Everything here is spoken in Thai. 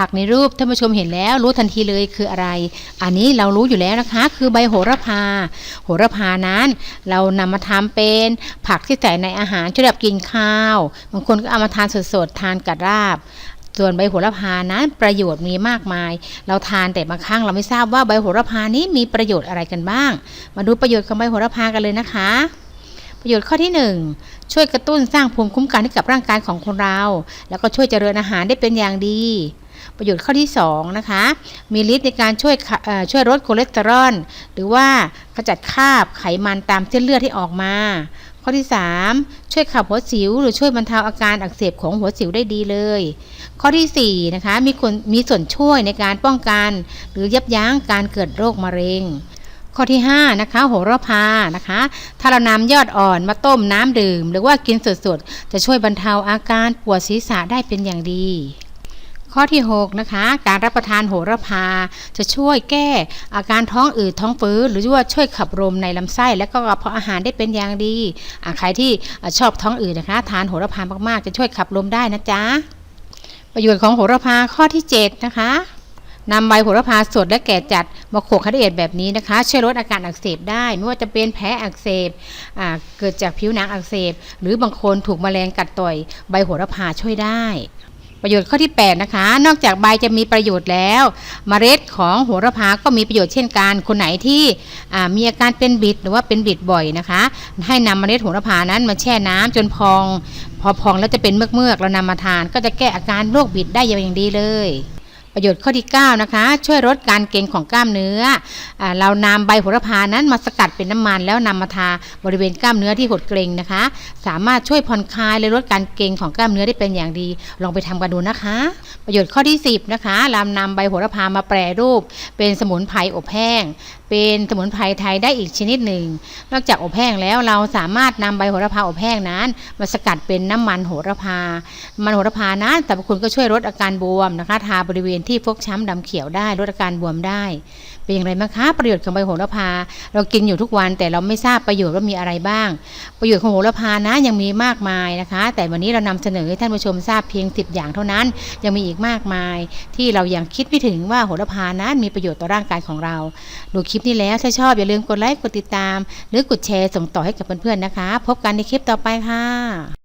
ผักในรูปท่านผู้ชมเห็นแล้วรู้ทันทีเลยคืออะไร อันนี้เรารู้อยู่แล้วนะคะ คือใบโหระพา โหระพานั้น เรานำมาทำเป็นผักที่ใส่ในอาหารช่วยดับกินข้าวบางคนก็เอามาทานสดๆทานกับราบส่วนใบโหระพานั้นประโยชน์มีมากมาย เราทานแต่บางครั้งเราไม่ทราบว่าใบโหระพานี้มีประโยชน์อะไรกันบ้าง มาดูประโยชน์ของใบโหระพากันเลยนะคะ ประโยชน์ข้อที่ 1 ช่วยกระตุ้นสร้างภูมิคุ้มกันให้กับร่างกายของคนเรา แล้วก็ช่วยเจริญอาหารได้เป็นอย่างดี ประโยชน์ข้อที่2นะคะมีฤทธิ์ในการช่วยช่วยลดคอเลสเตอรอลหรือว่าขจัดคราบไขมันตามเส้นเลือดที่ออกมา ข้อที่ 3 ช่วยขับหัวสิว หรือช่วยบรรเทาอาการอักเสบของหัวสิวได้ดีเลย ข้อทีสี่4นะคะมีคนมีส่วนช่วยในการป้องกัน หรือยับยั้งการเกิดโรคมะเร็งข้อที่5นะคะโหระพานะคะ ถ้าเรานำยอดอ่อนมาต้มน้ำดื่ม หรือว่ากินสดๆ จะช่วยบรรเทาอาการปวดศีรษะได้เป็นอย่างดี ข้อที่ 6 นะคะ การรับประทานโหระพา จะช่วยแก้อาการท้องอืดท้องฟื้นหรือว่าช่วยขับลมในลำไส้ และก็กระเพาะอาหารได้เป็นอย่างดีใครที่ชอบท้องอืดนะคะ ทานโหระพามากๆ จะช่วยขับลมได้นะจ๊ะประโยชน์ของโหระพาข้อที่ 7 นะคะนำใบโหระพาสดและแก่จัดมาโขกให้ละเอียดแบบนี้นะคะช่วยลดอาการอักเสบได้ ไม่ว่าจะเป็นแพ้อักเสบเกิดจากผิวหนังอักเสบ หรือบางคนถูกแมลงกัดต่อย ใบโหระพาช่วยได้ ประโยชน์ข้อที่ 8 นะคะ นอกจากใบจะมีประโยชน์แล้วเมล็ดของโหระพาก็มีประโยชน์เช่นกัน คนไหนที่มีอาการเป็นบิดหรือว่าเป็นบิดบ่อยนะคะ ให้นำเมล็ดโหระพานั้นมาแช่น้ำจนพอง พอพองแล้วจะเป็นเมือกๆเรานำมาทาน ก็จะแก้อาการโรคบิดได้อย่างดีเลย ประโยชน์ข้อที่ 9 นะคะ ช่วยลดการเกร็งของกล้ามเนื้ออเรานำใบโหระพานั้นมาสกัดเป็นน้ำมันแล้วนำมาทาบริเวณกล้ามเนื้อที่หดเกร็งนะคะ สามารถช่วยผ่อนคลายและลดการเกร็งของกล้ามเนื้อได้เป็นอย่างดี ลองไปทำกันดูนะคะ ประโยชน์ข้อที่ 10 นะคะเรานำใบโหระพามาแปรรูป เป็นสมุนไพรอบแห้ง เป็นสมุนไพรไทยได้อีกชนิดหนึ่ง นอกจากอบแห้งแล้วเราสามารถนำใบโหระพาอบแห้งนั้น มาสกัดเป็นน้ำมันโหระพา มันโหระพานั้นแต่บางคนก็ช่วยลดอาการบวมนะคะ ทาบริเวณที่ฟกช้ำดำเขียวได้ลดอาการบวมได้ เป็นอย่างไรบ้างคะประโยชน์ของใบโหระพา เรากินอยู่ทุกวันแต่เราไม่ทราบประโยชน์ว่ามีอะไรบ้าง ประโยชน์ของโหระพานะยังมีมากมายนะคะ แต่วันนี้เรานำเสนอให้ท่านผู้ชมทราบเพียง 10 อย่างเท่านั้น ยังมีอีกมากมาย ที่เรายังคิดไม่ถึงว่าโหระพานั้นมีประโยชน์ต่อร่างกายของเราดูคลิปปนี้แล้วถ้าชอบอย่าลืมกดไลค์กดติดตาม หรือกดแชร์ส่งต่อให้กับเพื่อนๆนะคะ พบกันในคลิปต่อไปค่ะ